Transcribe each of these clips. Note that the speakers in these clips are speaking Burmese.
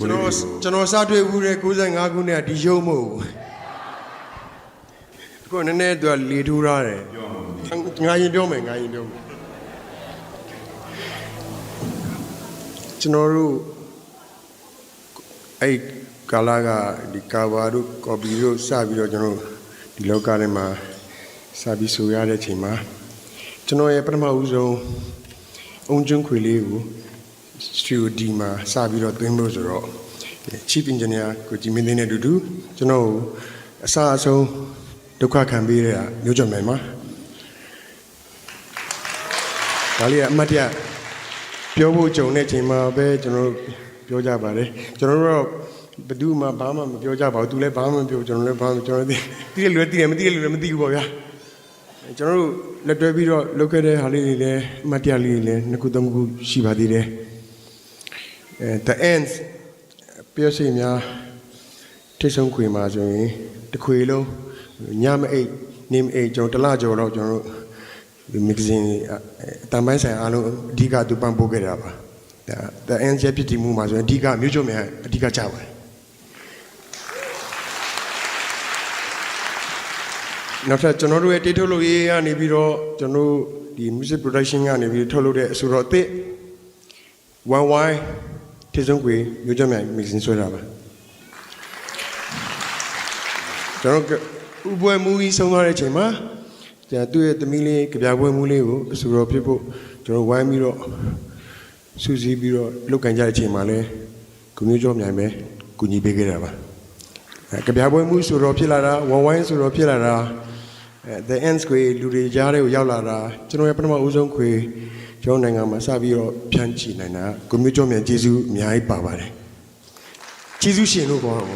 တော်ကျွန်တော်စတွေ့ဘူးတဲ့95ခုနဲ့ကဒီရုံမဟုတ်ဘူးအခုနည်းနည်းသူကလေထိုးထားတယ်ငါရင်ပြောမယ်ငါရင်ပြောမယ်ကျွန်တော်တို့အဲ့ကာလာကဒီကာဘာတို့ကော်ပီတို့စပြီးတော့ကျွန်တော်တို့ဒီလောကထဲမှာစပြီးဆိုရတဲ့အချိန်မှာကျွန်တော်ရဲ့ပထမဦးဆုံးအုံကျွန်းခွေလေးကို studio D မှာစပြီးတော့သွင်းလို့ဆိုတော့ chief engineer ကိုကြည်မင်းသိန်းနဲ့အတူတူကျွန်တော်ကိုအစအဆုံးဒုက္ခခံပေးတဲ့မျိုးကြမယ်မှာဒါလေးကအမှတ်တရပြောဖို့ကြုံတဲ့ချိန်မှာပဲကျွန်တော်တို့ပြောကြပါတယ်ကျွန်တော်တို့တော့ဘယ်သူမှဘာမှမပြောကြပါဘူးသူလည်းဘာမှမပြောကျွန်တော်လည်းဘာမှကျွန်တော်လည်းသိတယ်လူလည်းသိတယ်မသိတယ်လူလည်းမသိဘူးပေါ့ဗျာကျွန်တော်တို့လက်တွဲပြီးတော့လုပ်ခဲ့တဲ့ဟာလေးတွေလည်းအမှတ်တရလေးတွေလည်းနှစ်ခုသုံးခုရှိပါသေးတယ်အဲ the ends ပြောစီများထိတ်ဆုံးခွေမှာဆိုရင်တစ်ခွေလုံးညမအိတ်နေမအိတ်ကျွန်တော်တစ်လကျော်တော့ကျွန်တော်တို့ဒီ magazine အတန်ပိုင်းဆိုင်အားလုံးအဓိကသူပံ့ပိုးခဲ့တာပါဒါ the ends ရဲ့ဖြစ်တည်မှုမှာဆိုရင်အဓိကမြို့ချုပ်များအဓိကကြပါတယ်နောက်ထပ်ကျွန်တော်တို့ရဲ့တေးထုတ်လုပ်ရေးကနေပြီးတော့ကျွန်တော်တို့ဒီ music production ကနေပြီးထုတ်လုပ်တဲ့အဆိုတော့အစ် one why ထေဆုံးကွေမျိုးကြမြိုင် mixing ဆွဲတာပါကျွန်တော်ဥပွဲမူကြီးဆုံးသွားတဲ့အချိန်မှာကျန်သူ့ရဲ့သမီးလေးကြပြပွဲမူလေးကိုအဆိုတော်ဖြစ်ဖို့ကျွန်တော်ဝိုင်းပြီးတော့စူးစီးပြီးတော့လုပ်ကန်ကြတဲ့အချိန်မှာလဲကုမျိုးကြောမြိုင်ပဲကူညီပေးခဲ့တာပါအဲကြပြပွဲမူဆိုတော့ဖြစ်လာတာ one why ဆိုတော့ဖြစ်လာတာအဲ the ends ခွေလူတွေကြားထဲကိုရောက်လာတာကျွန်တော်ရဲ့ပထမဦးဆုံးခွေ ကျွန်တော်နိုင်ငံမှာစပြီးတော့ဖြန့်ချီနိုင်တာကိုမျိုးကြောမြန်ကျေးဇူးအများကြီးပါပါတယ်ကျေးဇူးရှင်လို့ခေါ်တော့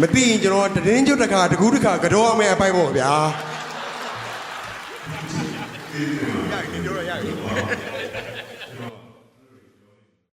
မသိရင်ကျွန်တော်တည်င်းကျွတ်တခါတကူးတခါကတော့အမယ်အပိုင်ပေါ့ဗျာ